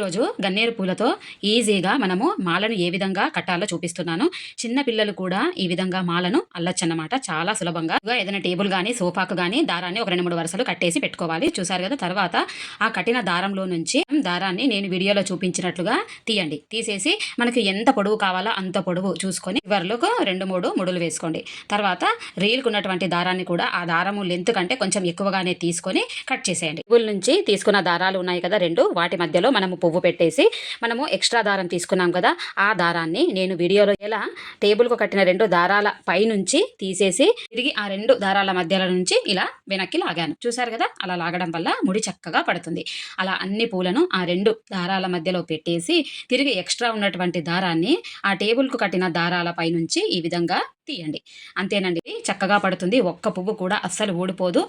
ఈరోజు గన్నేరు పూలతో ఈజీగా మనము మాలను ఏ విధంగా కట్టాలో చూపిస్తున్నాను. చిన్న పిల్లలు కూడా ఈ విధంగా మాలను అల్లొచ్చన్నమాట. చాలా సులభంగా ఏదైనా టేబుల్ కానీ సోఫాకు కానీ దారాన్ని ఒక రెండు మూడు వరుసలు కట్టేసి పెట్టుకోవాలి. చూసారు కదా? తర్వాత ఆ కట్టిన దారంలో నుంచి దారాన్ని నేను వీడియోలో చూపించినట్లుగా తీయండి. తీసేసి మనకి ఎంత పొడవు కావాలో అంత పొడవు చూసుకొని చివర్లకు రెండు మూడు ముడులు వేసుకోండి. తర్వాత రీల్కు ఉన్నటువంటి దారాన్ని కూడా ఆ దారము లెంత్ కంటే కొంచెం ఎక్కువగానే తీసుకొని కట్ చేసేయండి. టేబుల్ నుంచి తీసుకున్న దారాలు ఉన్నాయి కదా రెండు? వాటి మధ్యలో మనము పువ్వు పెట్టేసి మనము ఎక్స్ట్రా దారం తీసుకున్నాం కదా ఆ దారాన్ని నేను వీడియోలో ఎలా టేబుల్కు కట్టిన రెండు దారాల పైనుంచి తీసేసి తిరిగి ఆ రెండు దారాల మధ్యలో నుంచి ఇలా వెనక్కి లాగాను. చూసారు కదా? అలా లాగడం వల్ల ముడి చక్కగా పడుతుంది. అలా అన్ని పూలను ఆ రెండు దారాల మధ్యలో పెట్టేసి తిరిగి ఎక్స్ట్రా ఉన్నటువంటి దారాన్ని ఆ టేబుల్కు కట్టిన దారాల పైనుంచి ఈ విధంగా తీయండి అంతేనండి చక్కగా పడుతుంది. ఒక్క పువ్వు కూడా అస్సలు ఊడిపోదు.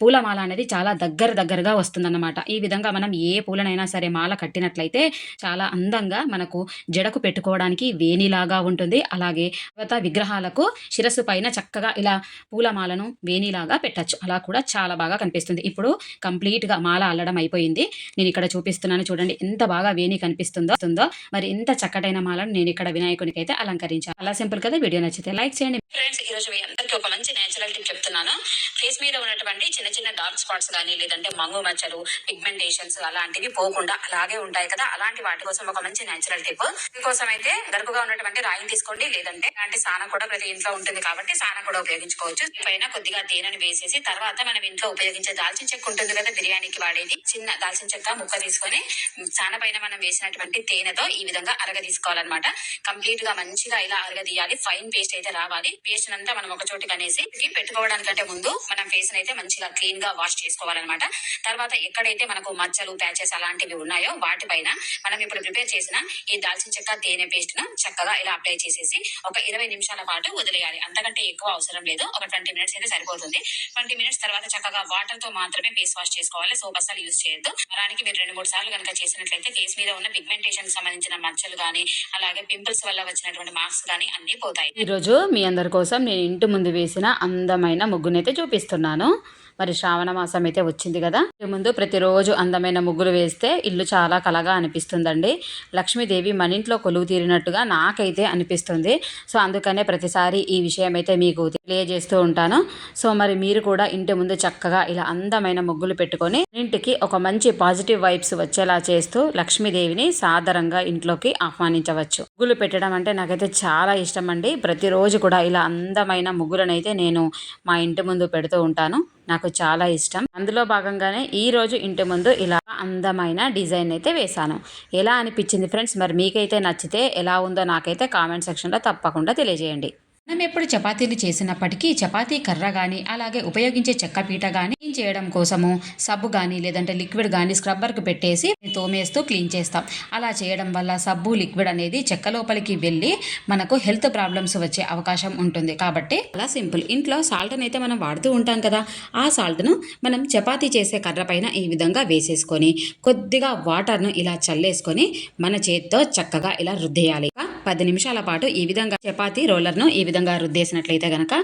పూలమాల అనేది చాలా దగ్గర దగ్గరగా వస్తుందన్నమాట. ఈ విధంగా మనం ఏ పూలనైనా సరే మాల కట్టినట్లయితే చాలా అందంగా మనకు జడకు పెట్టుకోవడానికి వేణిలాగా ఉంటుంది. అలాగే తర్వాత విగ్రహాలకు శిరస్సు పైన చక్కగా ఇలా పూలమాలను వేణిలాగా పెట్టచ్చు. అలా కూడా చాలా బాగా కనిపిస్తుంది. ఇప్పుడు కంప్లీట్గా మాల అల్లడం అయిపోయింది. నేను ఇక్కడ చూపిస్తున్నాను చూడండి ఎంత బాగా వేణి కనిపిస్తుందో ఉందో మరి ఎంత చక్కటైన మాలను నేను ఇక్కడ వినాయకునికి అయితే అలంకరించాను. అలా సింపుల్ కదా వీడియో నచ్చితే లైక్ చేయండి. ఫ్రెండ్స్ ఈ రోజు మీ అందరికీ ఒక మంచి నేచురల్ టిప్ చెప్తున్నాను. ఫేస్ మీద ఉన్నటువంటి చిన్న చిన్న డార్క్ స్పాట్స్ కానీ లేదంటే మంగు మచ్చలు పిగ్మెంటేషన్స్ అలాంటివి పోకుండా అలాగే ఉంటాయి కదా. అలాంటి వాటి కోసం ఒక మంచి నేచురల్ టిప్ దీనికోసం అయితే గరుకుగా ఉన్నటువంటి రాయిని తీసుకోండి. లేదంటే అలాంటి సాన కూడా ప్రతి ఇంట్లో ఉంటుంది కాబట్టి సాన కూడా ఉపయోగించుకోవచ్చు. పైన కొద్దిగా తేనెను వేసేసి తర్వాత మనం ఇంట్లో ఉపయోగించే దాల్చిన చెక్క ఉంటుంది కదా బిర్యానీకి వాడేది. చిన్న దాల్చిన చెక్క ముక్క తీసుకొని సాన పైన మనం వేసినటువంటి తేనెతో ఈ విధంగా అరగ తీసుకోవాలన్నమాట. కంప్లీట్గా మంచిగా ఇలా అరగదీయాలి ఫైన్ పేస్ట్ అయితే రావాలి పేస్ట్ అంతా మనం ఒక చోటు కనేసి పెట్టుకోవడానికంటే ముందు మనం ఫేస్ అయితే మంచిగా క్లీన్గా వాష్ చేసుకోవాలన్నమాట. తర్వాత ఎక్కడైతే మనకు మచ్చలు ప్యాచెస్ అలాంటివి ఉన్నాయో వాటిపైన మనం ఇప్పుడు ప్రిపేర్ చేసిన ఈ దాల్చిన చెక్క తేనె పేస్ట్ను చక్కగా ఇలా అప్లై చేసేసి ఒక ఇరవై నిమిషాల పాటు వదిలేయాలి. అంతకంటే ఎక్కువ అవసరం లేదు. ఒక ట్వంటీ మినిట్స్ అయితే సరిపోతుంది. ట్వంటీ మినిట్స్ తర్వాత చక్కగా వాటర్తో మాత్రమే ఫేస్ వాష్ చేసుకోవాలి. సోప్ అసలు యూజ్ చేయొద్దు. మరానికి మీరు రెండు మూడు సార్లు కనుక చేసినట్లయితే ఫేస్ మీద ఉన్న పిగ్మెంటేషన్ సంబంధించిన మచ్చలు కానీ అలాగే పింపుల్స్ వల్ల వచ్చినటువంటి మార్క్స్ కానీ అన్ని పోతాయి. ఈరోజు మీ అందరి కోసం నేను ఇంటి ముందు వేసిన అందమైన ముగ్గునైతే చూపిస్తున్నాను. మరి శ్రావణ మాసం అయితే వచ్చింది కదా. ముందు ప్రతిరోజు అందమైన ముగ్గులు వేస్తే ఇల్లు చాలా కలగా అనిపిస్తుందండి. లక్ష్మీదేవి మన ఇంట్లో కొలువు తీరినట్టుగా నాకైతే అనిపిస్తుంది. సో అందుకనే ప్రతిసారి ఈ విషయం అయితే మీకు తెలియజేస్తూ ఉంటాను. సో మరి మీరు కూడా ఇంటి ముందు చక్కగా ఇలా అందమైన ముగ్గులు పెట్టుకొని ఇంటికి ఒక మంచి పాజిటివ్ వైబ్స్ వచ్చేలా చేస్తూ లక్ష్మీదేవిని సాదరంగా ఇంట్లోకి ఆహ్వానించవచ్చు. ముగ్గులు పెట్టడం అంటే నాకైతే చాలా ఇష్టం అండి ప్రతిరోజు కూడా ఇలా అందమైన ముగ్గులనైతే నేను మా ఇంటి ముందు పెడుతూ ఉంటాను. నాకు చాలా ఇష్టం. అందులో భాగంగానే ఈ రోజు ఇంటి ముందు ఇలా అందమైన డిజైన్ అయితే వేశాను. ఎలా అనిపించింది ఫ్రెండ్స్? మరి మీకైతే నచ్చితే ఎలా ఉందో నాకైతే కామెంట్ సెక్షన్లో తప్పకుండా తెలియజేయండి. మనం ఎప్పుడు చపాతీలు చేసినప్పటికీ చపాతీ కర్ర కానీ అలాగే ఉపయోగించే చెక్క పీట కానీ క్లీన్ చేయడం కోసము సబ్బు కానీ లేదంటే లిక్విడ్ కానీ స్క్రబ్బర్కి పెట్టేసి తోమేస్తూ క్లీన్ చేస్తాం. అలా చేయడం వల్ల సబ్బు లిక్విడ్ అనేది చెక్క లోపలికి వెళ్ళి మనకు హెల్త్ ప్రాబ్లమ్స్ వచ్చే అవకాశం ఉంటుంది. కాబట్టి అలా సింపుల్. ఇంట్లో సాల్ట్ అయితే మనం వాడుతూ ఉంటాం కదా ఆ సాల్ట్ను మనం చపాతీ చేసే కర్ర పైన ఈ విధంగా వేసేసుకొని కొద్దిగా వాటర్ను ఇలా చల్లేసుకొని మన చేతితో చక్కగా ఇలా రుద్దేయాలి. పది నిమిషాల పాటు ఈ విధంగా చపాతీ రోలర్ను ఈ విధంగా రుద్దేసినట్లయితే గనక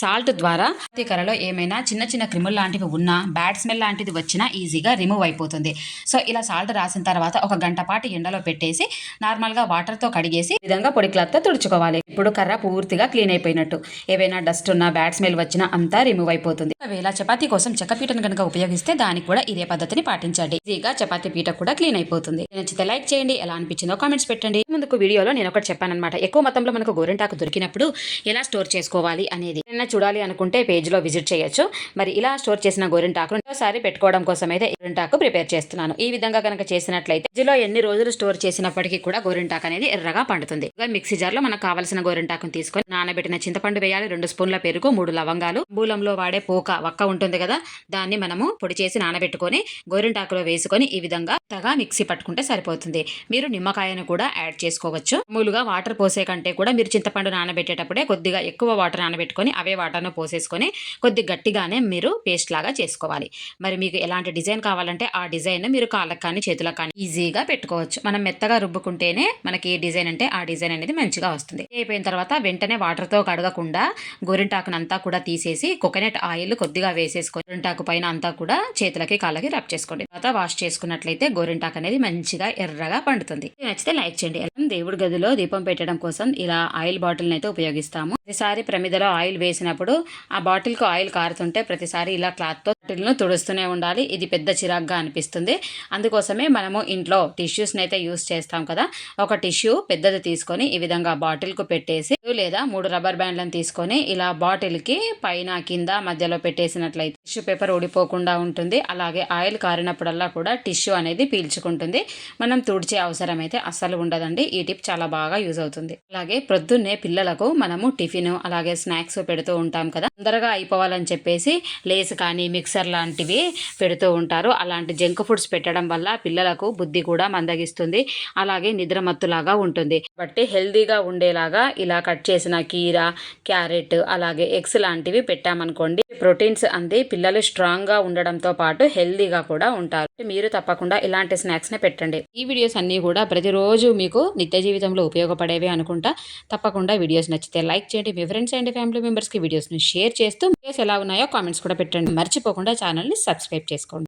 సాల్ట్ ద్వారా కర్రలో ఏమైనా చిన్న చిన్న క్రిములు లాంటివి ఉన్నా బ్యాడ్ స్మెల్ లాంటిది వచ్చినా ఈజీగా రిమూవ్ అయిపోతుంది. సో ఇలా సాల్ట్ రాసిన తర్వాత ఒక గంట పాటు ఎండలో పెట్టేసి నార్మల్గా వాటర్తో కడిగేసి విధంగా పొడి క్లాత్తో తుడుచుకోవాలి. ఇప్పుడు కర్ర పూర్తిగా క్లీన్ అయిపోయినట్టు. ఏవైనా డస్ట్ ఉన్నా బ్యాడ్ స్మెల్ వచ్చినా అంతా రిమూవ్ అయిపోతుంది. ఒకవేళ చపాతీ కోసం చెక్క పీటను కనుక ఉపయోగిస్తే దానికి కూడా ఇదే పద్ధతిని పాటించండి. ఈజీగా చపాతీ పీట కూడా క్లీన్ అయిపోతుంది. నచ్చితే లైక్ చేయండి. ఎలా అనిపించిందో కామెంట్స్ పెట్టండి. ముందుకు వీడియోలో నేను ఒకటి చెప్పానన్నమాట. ఎక్కువ మొత్తంలో మనకు గోరింటాకు దొరికినప్పుడు ఎలా స్టోర్ చేసుకోవాలి అనేది ఏదైనా చూడాలి అనుకుంటే పేజ్లో విజిట్ చేయొచ్చు. మరి ఇలా స్టోర్ చేసిన గోరింటాకు ఒకసారి పెట్టుకోవడం కోసం అయితే గోరింటాకు ప్రిపేర్ చేస్తున్నాను. ఈ విధంగా కనుక చేసినట్లయితే ఫ్రిడ్జ్లో ఎన్ని రోజులు స్టోర్ చేసినప్పటికీ కూడా గోరింటాకు అనేది ఎర్రగా పండుతుంది. మిక్సీ జార్లో మనకు కావాల్సిన గోరింటాకును తీసుకొని నానబెట్టిన చింతపండు వేయాలి రెండు స్పూన్ల పెరుగు మూడు లవంగాలు. బూలంలో వాడే పోక వక్క ఉంటుంది కదా దాన్ని మనము పొడి చేసి నానబెట్టుకొని గోరింటాకులో వేసుకొని ఈ విధంగా తగా మిక్సీ పట్టుకుంటే సరిపోతుంది. మీరు నిమ్మకాయను కూడా యాడ్ చేసుకోవచ్చు. మూలుగా వాటర్ పోసే కంటే కూడా మీరు చింతపండు నానబెట్టేటప్పుడే కొద్దిగా ఎక్కువ వాటర్ నానబెట్టుకొని అవే వాటర్ను పోసేసుకొని కొద్ది గట్టిగానే మీరు పేస్ట్ లాగా చేసుకోవాలి. మరి మీకు ఎలాంటి డిజైన్ కావాలంటే ఆ డిజైన్ మీరు కాళ్ళకు కానీ చేతులకు కానీ ఈజీగా పెట్టుకోవచ్చు. మనం మెత్తగా రుబ్బుకుంటేనే మనకి ఏ డిజైన్ అంటే ఆ డిజైన్ అనేది మంచిగా వస్తుంది. అయిపోయిన తర్వాత వెంటనే వాటర్తో కడగకుండా గోరింటాకునంతా కూడా తీసేసి కోకోనట్ ఆయిల్ కొద్దిగా వేసేసుకొని గోరింటాకు పైన అంతా కూడా చేతులకి కాళ్ళకి రబ్ చేసుకోండి. తర్వాత వాష్ చేసుకున్నట్లయితే గోరింటాకు అనేది మంచిగా ఎర్రగా పండుతుంది. నచ్చితే లైక్ చేయండి. దేవుడి గదిలో దీపం పెట్టడం కోసం ఇలా ఆయిల్ బాటిల్ని అయితే ఉపయోగిస్తాము ప్రతిసారి ప్రమిదలో ఆయిల్ వేసినప్పుడు ఆ బాటిల్కు ఆయిల్ కారుతుంటే ప్రతిసారి ఇలా క్లాత్తో బాటిల్ను తుడుస్తూనే ఉండాలి. ఇది పెద్ద చిరాగ్గా అనిపిస్తుంది. అందుకోసమే మనము ఇంట్లో టిష్యూస్ని అయితే యూస్ చేస్తాం కదా. ఒక టిష్యూ పెద్దది తీసుకొని ఈ విధంగా బాటిల్కు పెట్టేసి లేదా మూడు రబ్బర్ బ్యాండ్లను తీసుకొని ఇలా బాటిల్కి పైన కింద మధ్యలో పెట్టేసినట్లయితే టిష్యూ పేపర్ ఊడిపోకుండా ఉంటుంది. అలాగే ఆయిల్ కారినప్పుడల్లా కూడా టిష్యూ అనేది పీల్చుకుంటుంది. మనం తుడిచే అవసరం అయితే అస్సలు ఉండదండి. ఈ టిప్ చాలా బాగా యూజ్ అవుతుంది. అలాగే ప్రొద్దున్నే పిల్లలకు మనము టిఫిన్ టిఫిన్ అలాగే స్నాక్స్ పెడుతూ ఉంటాం కదా. తొందరగా అయిపోవాలని చెప్పేసి లేస్ కానీ మిక్సర్ లాంటివి పెడుతూ ఉంటారు. అలాంటి జంక్ ఫుడ్స్ పెట్టడం వల్ల పిల్లలకు బుద్ధి కూడా మందగిస్తుంది. అలాగే నిద్రమత్తులాగా ఉంటుంది. కాబట్టి హెల్దీగా ఉండేలాగా ఇలా కట్ చేసిన కీర క్యారెట్ అలాగే ఎగ్స్ లాంటివి పెట్టామనుకోండి ప్రోటీన్స్ అంది పిల్లలు స్ట్రాంగ్గా ఉండడంతో పాటు హెల్దీగా కూడా ఉంటారు. మీరు తప్పకుండా ఇలాంటి స్నాక్స్నే పెట్టండి. ఈ వీడియోస్ అన్ని కూడా ప్రతిరోజు మీకు నిత్య జీవితంలో ఉపయోగపడేవి అనుకుంటా. తప్పకుండా వీడియోస్ నచ్చితే లైక్ చేయండి. మీ ఫ్రెండ్స్ అండ్ ఫ్యామిలీ మెంబర్స్కి వీడియోస్ని షేర్ చేస్తూ వీడియోస్ ఎలా ఉన్నాయో కామెంట్స్ కూడా పెట్టండి. మర్చిపోకుండా ఛానల్ని సబ్స్క్రైబ్ చేసుకోండి.